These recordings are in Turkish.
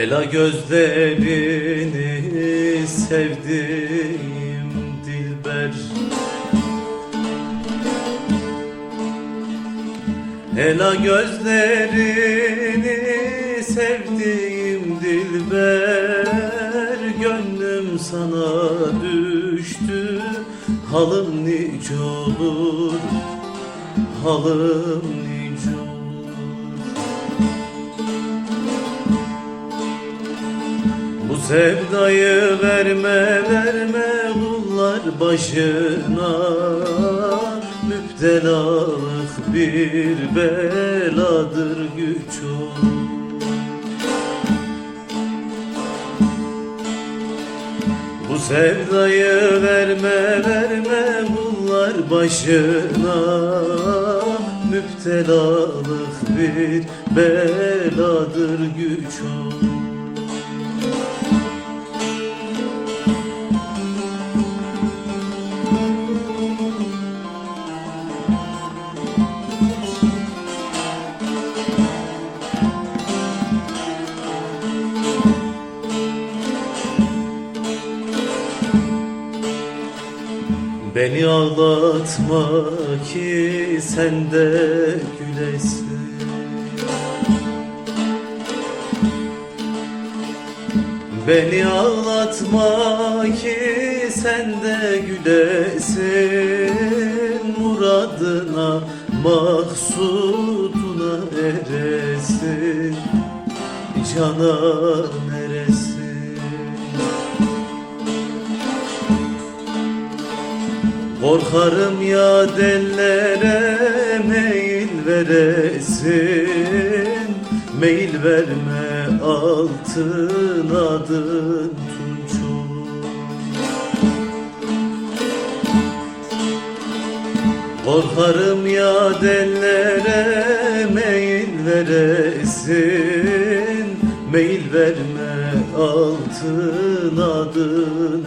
Ela gözlerini sevdim dilber. Ela gözlerini sevdim dilber. Gönlüm sana düştü Halım nice olur Halım nice olur Bu sevdayı verme verme kullar başına. Müptelalık bir beladır güç Bu sevdayı verme verme kullar başına. Müptelalık bir beladır güç olur Beni ağlatma ki sen de gülesin. Beni ağlatma ki sen de gülesin. Muradına maksuduna eresin. Canan Korkarım ya dellere meyil veresin Meyil verme altın adın tunç olur. Korkarım ya dellere meyil veresin Meyil verme altın adın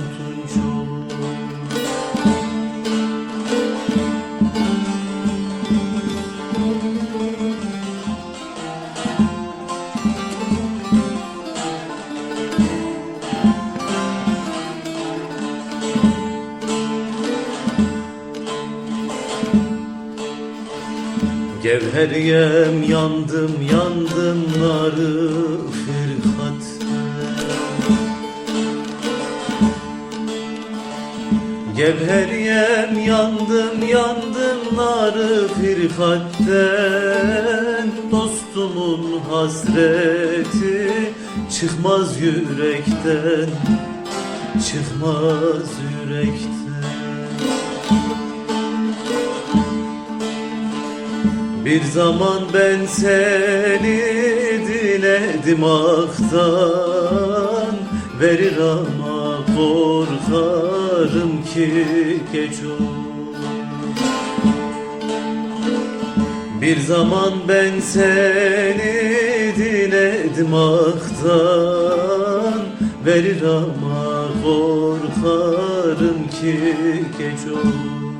Gevheriyem yandım yandım narı firkat Gevheriyem yandım yandım narı firkatten Dostumun hasreti çıkmaz yürekten Çıkmaz yürekten Bir zaman ben seni diledim aktan Verir ama korkarım ki geç olur. Bir zaman ben seni diledim aktan Verir ama korkarım ki geç olur